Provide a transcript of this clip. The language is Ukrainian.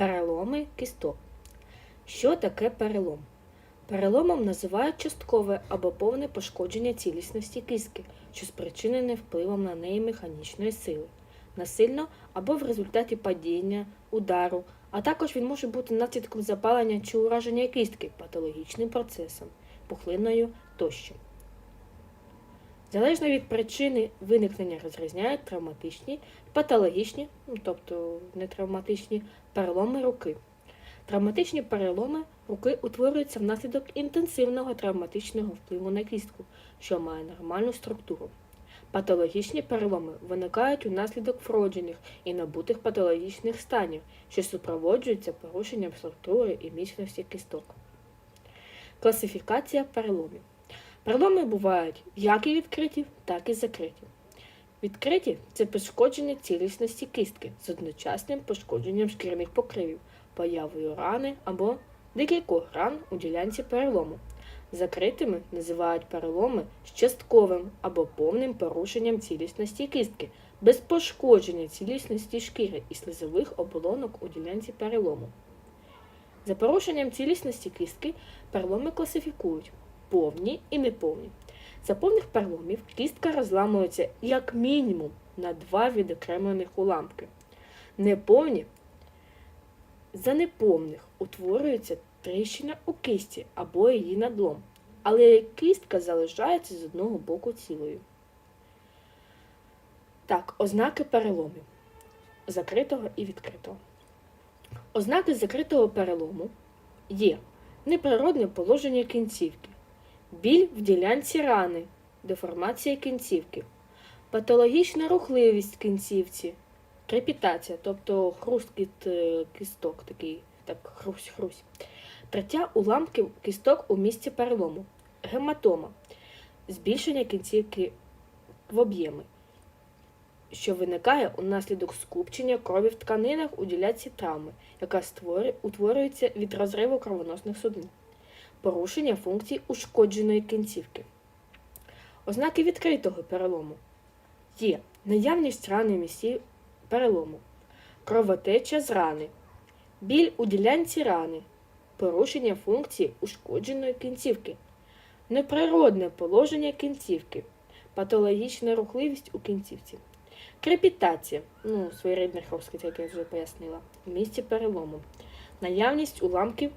Переломи кісток. Що таке перелом? Переломом називають часткове або повне пошкодження цілісності кістки, що спричинене впливом на неї механічної сили, насильно або в результаті падіння, удару, а також він може бути наслідком запалення чи ураження кістки патологічним процесом, пухлиною тощо. Залежно від причини виникнення розрізняють травматичні, патологічні, ну, тобто нетравматичні переломи руки. Травматичні переломи руки утворюються внаслідок інтенсивного травматичного впливу на кістку, що має нормальну структуру. Патологічні переломи виникають унаслідок вроджених і набутих патологічних станів, що супроводжуються порушенням структури і міцності кісток. Класифікація переломів. Переломи бувають як і відкриті, так і закриті. Відкриті це пошкодження цілісності кістки з одночасним пошкодженням шкіряних покривів, появою рани або декількох ран у ділянці перелому. Закритими називають переломи з частковим або повним порушенням цілісності кістки, без пошкодження цілісності шкіри і слизових оболонок у ділянці перелому. За порушенням цілісності кістки переломи класифікують повні і неповні. За повних переломів кістка розламується як мінімум на два відокремлених уламки. Неповні за неповних утворюється тріщина у кисті або її надлом, але кістка залишається з одного боку цілою. Так, ознаки переломів закритого і відкритого. Ознаки закритого перелому є неприродне положення кінцівки, біль в ділянці рани, деформація кінцівки, патологічна рухливість кінцівці, крепітація, тобто хрусткіт е, кісток, такий, так, хрусь-хрусь, третя уламків кісток у місці перелому, гематома, збільшення кінцівки в об'єми, що виникає унаслідок скупчення крові в тканинах у ділянці травми, яка створює, утворюється від розриву кровоносних судин порушення функцій ушкодженої кінцівки. Ознаки відкритого перелому. Є наявність рани місців перелому, кровотеча з рани, біль у ділянці рани, порушення функції ушкодженої кінцівки, неприродне положення кінцівки, патологічна рухливість у кінцівці, крепітація, ну, своєрідний розкид, як я вже пояснила, в місці перелому, наявність уламків